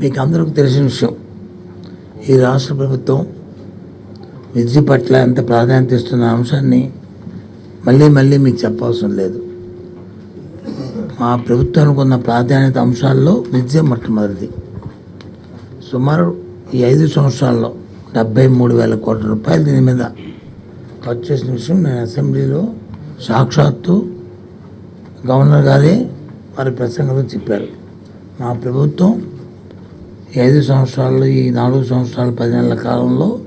మీకు అందరికీ తెలిసిన విషయం ఈ రాష్ట్ర ప్రభుత్వం విద్య పట్ల ఎంత ప్రాధాన్యత ఇస్తున్న అంశాన్ని మళ్ళీ మళ్ళీ మీకు చెప్పవసరం లేదు. మా ప్రభుత్వానికి ఉన్న ప్రాధాన్యత అంశాల్లో విద్య మొట్టమొదటిది. సుమారు ఈ ఐదు సంవత్సరాల్లో డెబ్బై మూడు వేల కోట్ల రూపాయలు దీని మీద ఖర్చు చేసిన విషయం నేను అసెంబ్లీలో సాక్షాత్తు గవర్నర్ గారే వారి ప్రసంగంలో చెప్పారు. మా ప్రభుత్వం ఐదు సంవత్సరాలు ఈ నాలుగు సంవత్సరాలు పది నెలల కాలంలో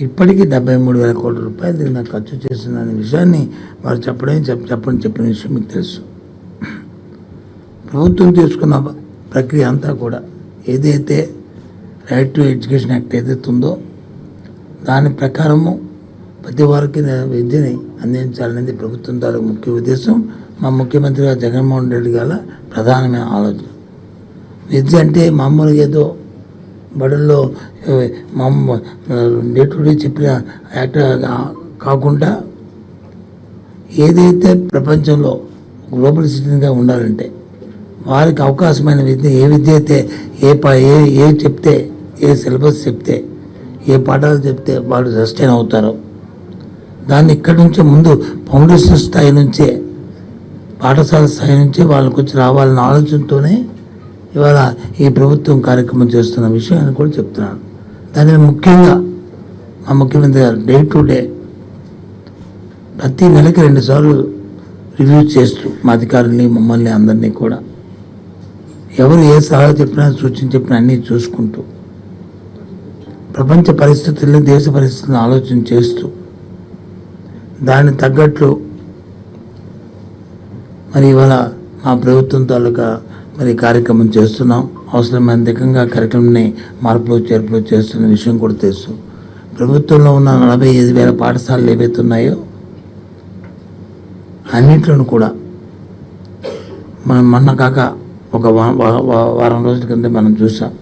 ఇప్పటికీ డెబ్బై మూడు వేల కోట్ల రూపాయలు దీని మీద ఖర్చు చేసిందనే విషయాన్ని వారు చెప్పడం చెప్ చెప్పని చెప్పిన విషయం మీకు తెలుసు. ప్రభుత్వం తీసుకున్న ప్రక్రియ అంతా కూడా ఏదైతే రైట్ టు ఎడ్యుకేషన్ యాక్ట్ ఏదైతే ఉందో దాని ప్రకారము ప్రతి వారికి విద్యని అందించాలనేది ప్రభుత్వం తాలూకు ముఖ్య ఉద్దేశం. మా ముఖ్యమంత్రి గారు జగన్మోహన్ రెడ్డి గారి ప్రధానమైన ఆలోచన. విద్య అంటే మామూలుగా ఏదో బడుల్లో మామూలు డే టు డే చెప్పిన యాక్టర్ కాకుండా ఏదైతే ప్రపంచంలో గ్లోబల్ సిటిజన్గా ఉండాలంటే వారికి అవకాశమైన విద్య ఏ విద్య అయితే ఏ పా ఏ ఏ చెప్తే ఏ సిలబస్ చెప్తే ఏ పాఠాలు చెప్తే వాళ్ళు సస్టైన్ అవుతారో దాన్ని ఇక్కడి నుంచే ముందు ఫౌండేషన్ స్థాయి నుంచే పాఠశాల స్థాయి నుంచే వాళ్ళకి వచ్చి రావాలన్న ఆలోచనతోనే ఇవాళ ఈ ప్రభుత్వం కార్యక్రమం చేస్తున్న విషయాన్ని కూడా చెప్తున్నాను. దానిని ముఖ్యంగా మా ముఖ్యమంత్రి గారు డే టు డే ప్రతి నెలకి రెండుసార్లు రివ్యూ చేస్తూ మా అధికారుల్ని మమ్మల్ని అందరినీ కూడా ఎవరు ఏ సలహా చెప్పినా సూచన చెప్పినా అన్నీ చూసుకుంటూ ప్రపంచ పరిస్థితుల్ని దేశ పరిస్థితులను ఆలోచన చేస్తూ దాన్ని తగ్గట్లు మరి ఇవాళ మా ప్రభుత్వం తాలూకా మరి కార్యక్రమం చేస్తున్నాం. అవసరమైనంతకంగా కార్యక్రమాన్ని మార్పులు చేర్పులు చేస్తున్న విషయం కూడా తెలుసు. ప్రభుత్వంలో ఉన్న నలభై ఐదు వేల పాఠశాలలు ఏవైతే ఉన్నాయో అన్నింటిలో కూడా మనం మొన్న కాక ఒక వారం రోజుల కింద మనం చూసాం.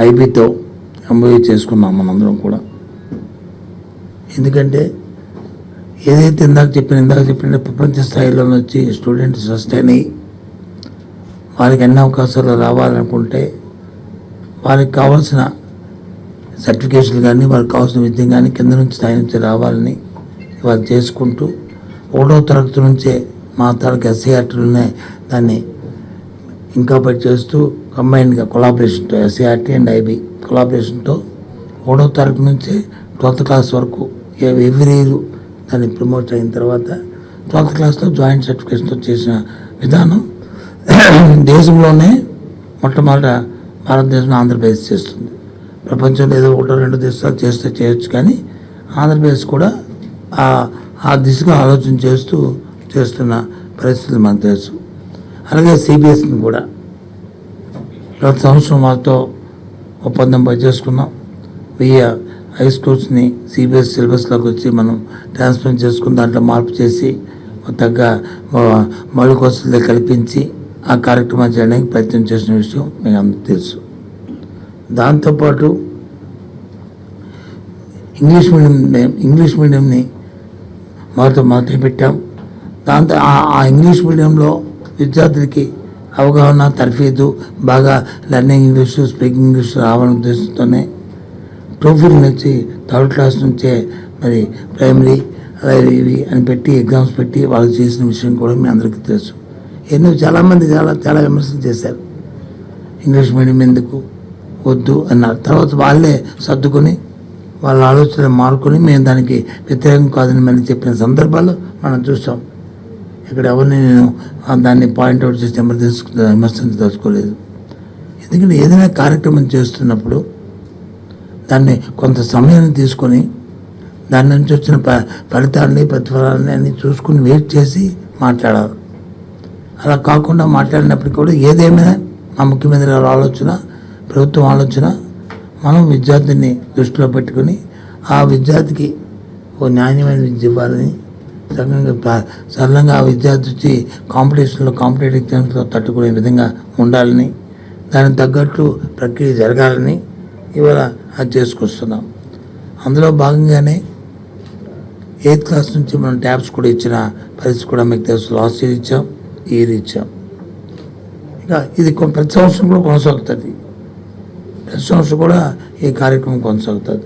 ఐబీతో ఎంబోయీ చేసుకున్నాం మనందరం కూడా. ఎందుకంటే ఏదైతే ఇందాక చెప్పిన ఇందాక చెప్పిన ప్రపంచ స్థాయిలో వచ్చి స్టూడెంట్స్ సస్టైన్ అయ్యి వారికి అన్ని అవకాశాలు రావాలనుకుంటే వారికి కావాల్సిన సర్టిఫికేషన్లు కానీ వారికి కావాల్సిన విద్య కానీ కింద నుంచి స్థాయి నుంచి రావాలని వాళ్ళు చేసుకుంటూ ఒకటో తరగతి నుంచే మా తరగతి ఎస్సీఆర్టీలోనే దాన్ని ఇంకా చేస్తూ కంబైన్డ్గా కొలాబరేషన్తో ఎస్సీఆర్టీ అండ్ ఐబీ కొలాబరేషన్తో ఒకటో తరగతి నుంచే ట్వెల్త్ క్లాస్ వరకు ఎవ్రీ ఇయర్ దాన్ని ప్రమోట్ అయిన తర్వాత ట్వెల్త్ క్లాస్లో జాయింట్ సర్టిఫికేషన్తో చేసిన విధానం దేశంలోనే మొట్టమొదట భారతదేశం ఆంధ్రప్రదేశ్ చేస్తుంది. ప్రపంచంలో ఏదో ఒకటో రెండు దేశాలు చేస్తే చేయొచ్చు కానీ ఆంధ్రప్రదేశ్ కూడా ఆ ఆ దిశగా ఆలోచన చేస్తూ చేస్తున్న పరిస్థితులు మనకు తెలుసు. అలాగే సిబిఎస్ని కూడా గత సంవత్సరం వాళ్ళతో ఒప్పందం పని చేసుకున్నాం వెయ్యి హై స్కూల్స్ని సిబిఎస్ సిలబస్లోకి వచ్చి మనం ట్రాన్స్ఫర్ చేసుకుని దాంట్లో మార్పు చేసి తగ్గ మౌలిక వసతులు కల్పించి ఆ కార్యక్రమాలు చేయడానికి ప్రయత్నం చేసిన విషయం మీకు అందరికీ తెలుసు. దాంతోపాటు ఇంగ్లీష్ మీడియం ఇంగ్లీష్ మీడియంని మొదట మొదలుపెట్టాం దాంతో ఆ- ఇంగ్లీష్ మీడియంలో విద్యార్థులకి అవగాహన తర్ఫీదు బాగా లెర్నింగ్ ఇంగ్లీష్ స్పీకింగ్ ఇంగ్లీష్ రావడం ఉద్దేశంతోనే టోఫిల్ నుంచి థర్డ్ క్లాస్ నుంచే మరి ప్రైమరీ అలాగే ఇవి అని పెట్టి ఎగ్జామ్స్ పెట్టి వాళ్ళు చేసిన విషయం కూడా మీ అందరికీ తెలుసు. ఎన్నో చాలామంది చాలా చాలా విమర్శలు చేశారు. ఇంగ్లీష్ మీడియం ఎందుకు? వద్దు అన్నారు. తర్వాత వాళ్ళే సర్దుకొని వాళ్ళ ఆలోచనలు మారుకొని మేము దానికి వ్యతిరేకం కాదని మళ్ళీ చెప్పిన సందర్భాలు మనం చూసాం. ఇక్కడ ఎవరిని నేను దాన్ని పాయింట్అవుట్ చేసి ఎమర్జెన్సీ విమర్శించదలుచుకోలేదు. ఎందుకంటే ఏదైనా కార్యక్రమం చేస్తున్నప్పుడు దాన్ని కొంత సమయాన్ని తీసుకొని దాని నుంచి వచ్చిన ప ఫలితాలని ప్రతిఫలాలని అన్ని చూసుకుని వెయిట్ చేసి మాట్లాడాలి. అలా కాకుండా మాట్లాడినప్పటికీ కూడా ఏదేమైనా మా ముఖ్యమంత్రి గారి ఆలోచన ప్రభుత్వం ఆలోచన మనం విద్యార్థిని దృష్టిలో పెట్టుకొని ఆ విద్యార్థికి ఓ నాణ్యమైన విద్య ఇవ్వాలని సరళంగా సరళంగా ఆ విద్యార్థి వచ్చి కాంపిటీషన్లో కాంపిటేటివ్ ఎగ్జామ్స్లో తట్టుకునే విధంగా ఉండాలని దానికి తగ్గట్టు ప్రక్రియ జరగాలని ఇవాళ అది చేసుకొస్తున్నాం. అందులో భాగంగానే ఎయిత్ క్లాస్ నుంచి మనం ట్యాబ్స్ కూడా ఇచ్చిన పరిస్థితి కూడా మీకు తెలుసు. లాస్ట్ ఇయర్ ఇచ్చాం. ఈ ఇయర్ ఇంకా ఇది కొ- ప్రతి సంవత్సరం కూడా కొనసాగుతుంది. ప్రతి సంవత్సరం కూడా ఈ కార్యక్రమం కొనసాగుతుంది.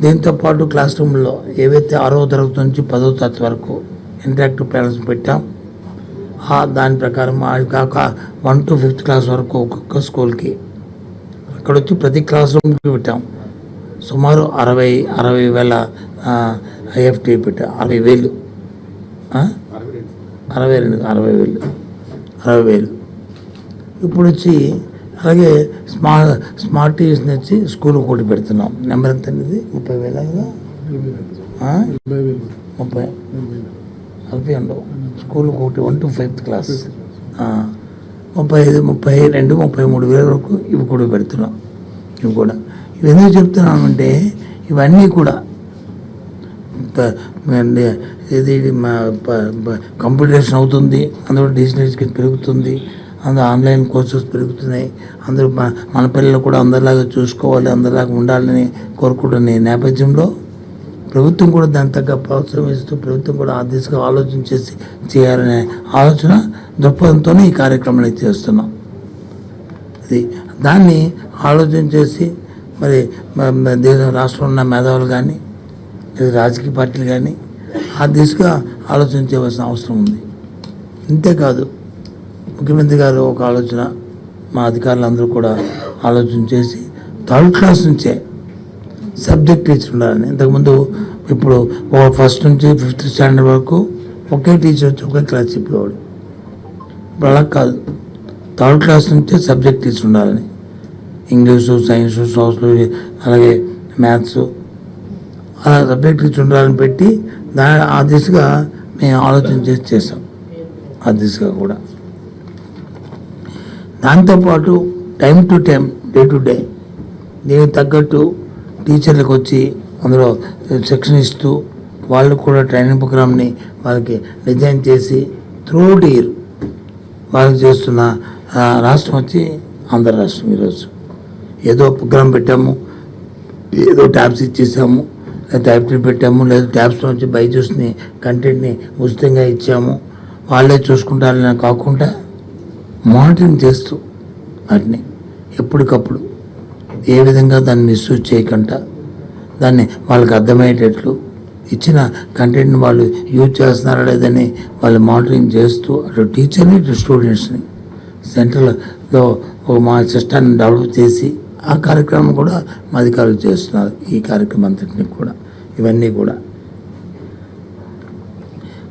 దీంతో పాటు క్లాస్ రూమ్లో ఏవైతే ఆరో తరగతి నుంచి పదో తరగతి వరకు ఇంటరాక్టివ్ ప్యానల్స్ పెట్టాం. ఆ దాని ప్రకారం అవి కాక వన్ టు ఫిఫ్త్ క్లాస్ వరకు ఒక్కొక్క స్కూల్కి అక్కడ వచ్చి ప్రతి క్లాస్ రూమ్కి పెట్టాం. సుమారు అరవై అరవై వేల ఐఎఫ్టీ పెట్టాం. అరవై వేలు. అరవై రెండు అరవై వేలు అరవై వేలు ఇప్పుడు వచ్చి అలాగే స్మార్ట్ స్మార్ట్ టీవీస్ని వచ్చి స్కూల్ ఒకటి పెడుతున్నాం. నెంబర్ ఎంత అనేది ముప్పై వేల కదా? ముప్పై. అవి ఉండవు స్కూల్ ఒకటి వన్ టు ఫైవ్త్ క్లాస్. ముప్పై ఐదు ముప్పై రెండు ముప్పై మూడు వేల వరకు ఇవి కూడా పెడుతున్నాం. ఇవి కూడా. ఇవి ఎందుకు చెప్తున్నామంటే ఇవన్నీ కూడా ఇది మా అవుతుంది అందులో డిజిటలైజేషన్ పెరుగుతుంది అందులో ఆన్లైన్ కోర్సెస్ పెరుగుతున్నాయి అందరూ మన మన పిల్లలు కూడా అందరిలాగా చూసుకోవాలి అందరిలాగా ఉండాలని కోరుకుంటున్న నేపథ్యంలో ప్రభుత్వం కూడా దాని తగ్గ ప్రోత్సాహం ఇస్తూ ప్రభుత్వం కూడా ఆ దిశగా ఆలోచన చేసి చేయాలనే ఆలోచన దృక్పథంతోనే ఈ కార్యక్రమాన్ని చేస్తున్నాం. ఇది దాన్ని ఆలోచన చేసి మరి దేశం రాష్ట్రంలో ఉన్న మేధావులు కానీ లేదా రాజకీయ పార్టీలు కానీ ఆ దిశగా ఆలోచన చేయవలసిన అవసరం ఉంది. ఇంతేకాదు ముఖ్యమంత్రి గారు ఒక ఆలోచన మా అధికారులందరూ కూడా ఆలోచన చేసి థర్డ్ క్లాస్ నుంచే సబ్జెక్ట్ టీచర్ ఉండాలని. ఇంతకుముందు ఇప్పుడు ఫస్ట్ నుంచి ఫిఫ్త్ స్టాండర్డ్ వరకు ఒకే టీచర్ వచ్చి ఒకే క్లాస్ చెప్పేవాడు. ఇప్పుడు అలా కాదు. థర్డ్ క్లాస్ నుంచే సబ్జెక్ట్ టీచర్ ఉండాలని. ఇంగ్లీషు సైన్సు సోషల్ అలాగే మ్యాథ్స్ అలా సబ్జెక్ట్ టీచర్ పెట్టి దాని ఆ దిశగా మేము ఆలోచన చేసి చేసాం ఆ దిశగా కూడా. దాంతోపాటు time to time day to day దీనికి తగ్గట్టు టీచర్లకు వచ్చి అందులో శిక్షణ ఇస్తూ వాళ్ళు కూడా ట్రైనింగ్ ప్రోగ్రామ్ని వాళ్ళకి డిజైన్ చేసి త్రూఅవుట్ ఇయర్ వాళ్ళకి చేస్తున్న రాష్ట్రం వచ్చి ఆంధ్ర రాష్ట్రం ఈరోజు. ఏదో ప్రోగ్రామ్ పెట్టాము ఏదో ట్యాబ్స్ ఇచ్చేసాము లేదా పెట్టాము లేదా ట్యాబ్స్లో వచ్చి బైజూస్ని కంటెంట్ని ఉచితంగా ఇచ్చాము. వాళ్ళే చూసుకుంటారని కాకుండా మానిటరింగ్ చేస్తూ వాటిని ఎప్పటికప్పుడు ఏ విధంగా దాన్ని మిస్యూజ్ చేయకుండా దాన్ని వాళ్ళకి అర్థమయ్యేటట్లు ఇచ్చిన కంటెంట్ని వాళ్ళు యూజ్ చేస్తున్నారా లేదని వాళ్ళు మానిటరింగ్ చేస్తూ అటు టీచర్ని ఇటు స్టూడెంట్స్ని సెంట్రల్లో ఒక మా సిస్టాన్ని డెవలప్ చేసి ఆ కార్యక్రమం కూడా మా అధికారులు చేస్తున్నారు ఈ కార్యక్రమం అంతటిని కూడా ఇవన్నీ కూడా.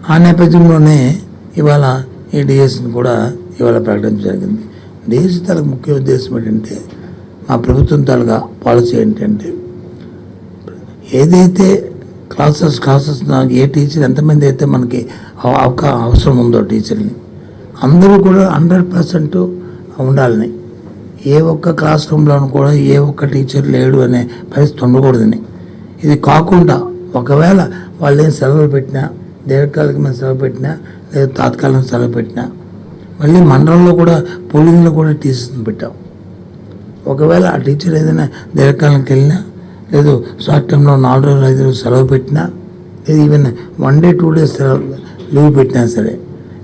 ఆ నేపథ్యంలోనే ఇవాళ ఈ డిఎస్ని కూడా ఇవాళ ప్రకటించడం జరిగింది. డిఎస్ తాలూకు ముఖ్య ఉద్దేశం ఏంటంటే మా ప్రభుత్వం తాలూకా పాలసీ ఏంటంటే ఏదైతే క్లాసెస్ క్లాసెస్ ఏ టీచర్ ఎంతమంది అయితే మనకి అవ- అవసరం ఉందో టీచర్ని అందరూ కూడా హండ్రెడ్ పర్సెంట్ ఉండాలని ఏ ఒక్క క్లాస్ రూమ్లోనూ కూడా ఏ ఒక్క టీచర్ లేడు అనే పరిస్థితి ఉండకూడదని ఇది కాకుండా ఒకవేళ వాళ్ళు ఏం సెలవులు పెట్టినా దీర్ఘకాలికమైన సెలవు పెట్టినా లేదా తాత్కాలిక సెలవు పెట్టినా మళ్ళీ మండలంలో కూడా పోలింగ్లో కూడా టీచర్స్ని పెట్టాం. ఒకవేళ ఆ టీచర్ ఏదైనా దీర్ఘకాలంకి వెళ్ళినా లేదు షార్ట్ టైంలో నాలుగు రోజులు ఐదు రోజులు సెలవు పెట్టినా లేదు even one day two days సెలవు లీవ్ పెట్టినా సరే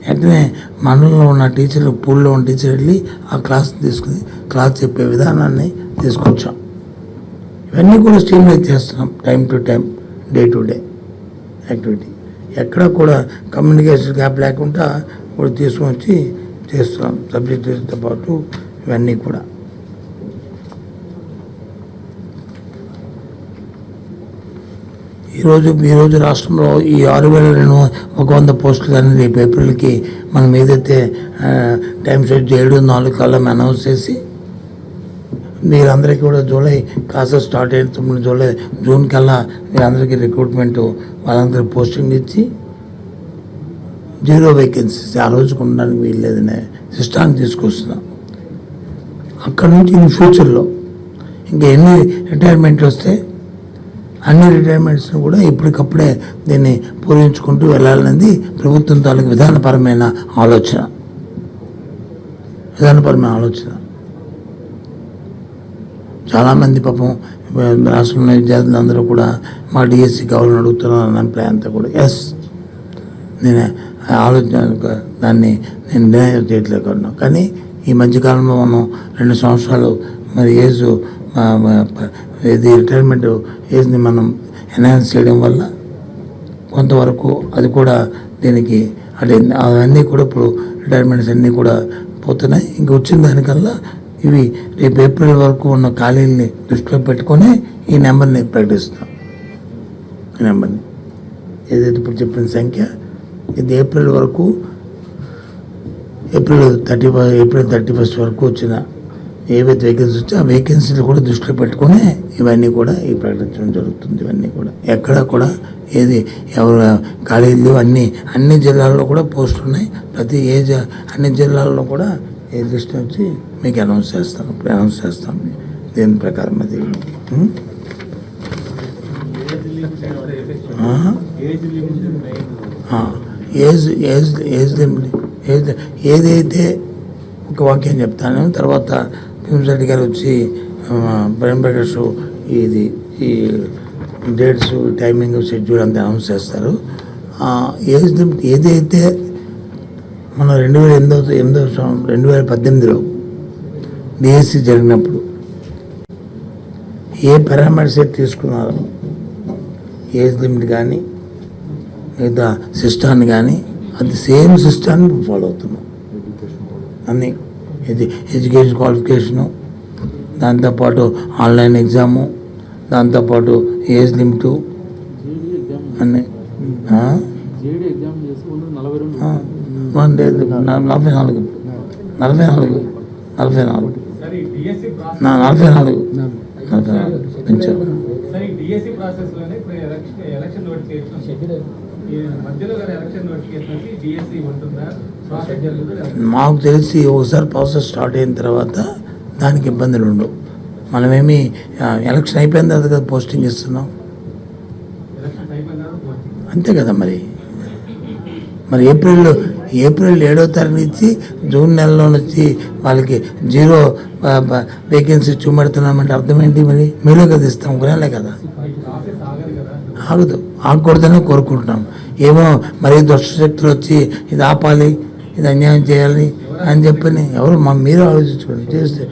వెంటనే మండలంలో ఉన్న టీచర్లు పూల్లో ఉన్న టీచర్ వెళ్ళి ఆ క్లాస్ తీసుకుని క్లాస్ చెప్పే విధానాన్ని తీసుకొచ్చాం. ఇవన్నీ కూడా స్ట్రీమ్లైన్ చేస్తున్నాం time to time day to day activity. ఎక్కడ కూడా కమ్యూనికేషన్ గ్యాప్ లేకుండా కూడా తీసుకొని వచ్చి చేస్తున్నాం సబ్జెక్టుతో పాటు ఇవన్నీ కూడా. ఈరోజు ఈరోజు రాష్ట్రంలో ఈ ఆరు వేల రెండు ఒక వంద పోస్టులు కానీ రేపు ఏప్రిల్కి మనం ఏదైతే టైం షెడ్ ఏడు నాలుగు కాలం అనౌన్స్ చేసి మీరందరికీ కూడా జూలై క్లాసెస్ స్టార్ట్ అయిన తొమ్మిది జూలై జూన్ కల్లా మీరందరికీ రిక్రూట్మెంట్ వాళ్ళందరికీ పోస్టింగ్ ఇచ్చి జీరో వేకెన్సీస్ ఆ రోజుకు ఉండడానికి వీల్లేదనే సిస్టాన్ని తీసుకొస్తున్నాం. అక్కడ నుంచి ఇన్ ఫ్యూచర్లో ఇంకా ఎన్ని రిటైర్మెంట్ వస్తే అన్ని రిటైర్మెంట్స్ని కూడా ఇప్పటికప్పుడే దీన్ని పూరించుకుంటూ వెళ్ళాలనేది ప్రభుత్వం తాలూకు విధానపరమైన ఆలోచన. విధానపరమైన ఆలోచన. చాలామంది పాపం రాష్ట్రంలో విద్యార్థులందరూ కూడా మా డిఎస్సి కావాలని అడుగుతున్నారు అన్న ప్లాన్ అంతా కూడా. ఎస్ నేను ఆలోచన దాన్ని నేను నిర్ణయం చేయట్లేకున్నాను కానీ ఈ మధ్యకాలంలో మనం రెండు సంవత్సరాలు మరి ఏజ్ ఇది రిటైర్మెంట్ ఏజ్ని మనం ఎన్హాన్స్ చేయడం వల్ల కొంతవరకు అది కూడా దీనికి అంటే అవన్నీ కూడా ఇప్పుడు రిటైర్మెంట్స్ అన్నీ కూడా పోతున్నాయి. ఇంక వచ్చిన దానికల్లా ఇవి రేపు ఏప్రిల్ వరకు ఉన్న ఖాళీల్ని దృష్టిలో పెట్టుకొని ఈ నెంబర్ని ప్రకటిస్తాం. ఈ నెంబర్ని. ఏదైతే ఇప్పుడు చెప్పిన సంఖ్య ఇది ఏప్రిల్ వరకు April thirty April thirty first వరకు వచ్చిన ఏవైతే వేకెన్సీ వచ్చో ఆ వేకెన్సీలు కూడా దృష్టిలో పెట్టుకొని ఇవన్నీ కూడా ఈ ప్రకటించడం జరుగుతుంది ఇవన్నీ కూడా. ఎక్కడ కూడా ఏది ఎవరు లేవు అన్ని అన్ని జిల్లాల్లో కూడా పోస్టులు ఉన్నాయి. ప్రతి ఏ అన్ని జిల్లాల్లో కూడా ఏ లిస్ట్ వచ్చి మీకు అనౌన్స్ చేస్తాను అనౌన్స్ చేస్తాం. దీని ప్రకారం అది. ఏజ్ ఏజ్ ఏజ్ ఏజ్ ఏదైతే ఒక వాక్యం చెప్తాను తర్వాత రెడ్డి గారు వచ్చి ఆ, ప్రేమ్ ప్రకాష్ ఇది ఈ డేట్స్ టైమింగ్ షెడ్యూల్ అంతా అనౌన్స్ చేస్తారు. ఏజ్ లిమిట్ ఏదైతే మన రెండు వేల ఎనిమిదో ఎనిమిదో సంవత్సరం రెండు వేల పద్దెనిమిదిలో డిఎస్సి జరిగినప్పుడు ఏ పారామీటర్స్ అయితే తీసుకున్నారో ఏజ్ లిమిట్ కానీ లేదా సిస్టాన్ని కానీ అది సేమ్ సిస్టాన్ని ఫాలో అవుతున్నాం. అన్నీ ఇది ఎడ్యుకేషన్ క్వాలిఫికేషను దాంతోపాటు ఆన్లైన్ ఎగ్జాము దాంతోపాటు ఏజ్ లిమిటు అన్నీ. నలభై ఆ, వన్ డే నలభై నాలుగు. నలభై నాలుగు. నలభై నాలుగు. సరే ఈ డిఎస్సి ప్రాసెస్ నా నలభై నాలుగు. నలభై నాలుగు. పెంచారు మధ్యలో ఎలక్షన్ ఉంటుందా? మాకు తెలిసి ఒకసారి ప్రాసెస్ స్టార్ట్ అయిన తర్వాత దానికి ఇబ్బందులు ఉండవు. మనమేమి ఎలక్షన్ అయిపోయిన తర్వాత కదా పోస్టింగ్ ఇస్తున్నాం. అంతే కదా మరి. మరి ఏప్రిల్లో ఏప్రిల్ ఏడో తారీఖు నుంచి జూన్ నెలలో నుంచి వాళ్ళకి జీరో వేకెన్సీ చూపెడుతున్నామంటే అర్థం ఏంటి మరి? మేలో కదా ఇస్తాం ఒక నెలే కదా. ఈ ప్రాసెస్ ఆగదు కదా ఆగదు. ఆగకూడదని కోరుకుంటున్నాం. ఏమో మరీ దుష్టశక్తులు వచ్చి ఇది ఆపాలి ఇది అన్యాయం చేయాలి అని చెప్పని ఎవరు మా మీరు ఆలోచించుకోండి. చేస్తే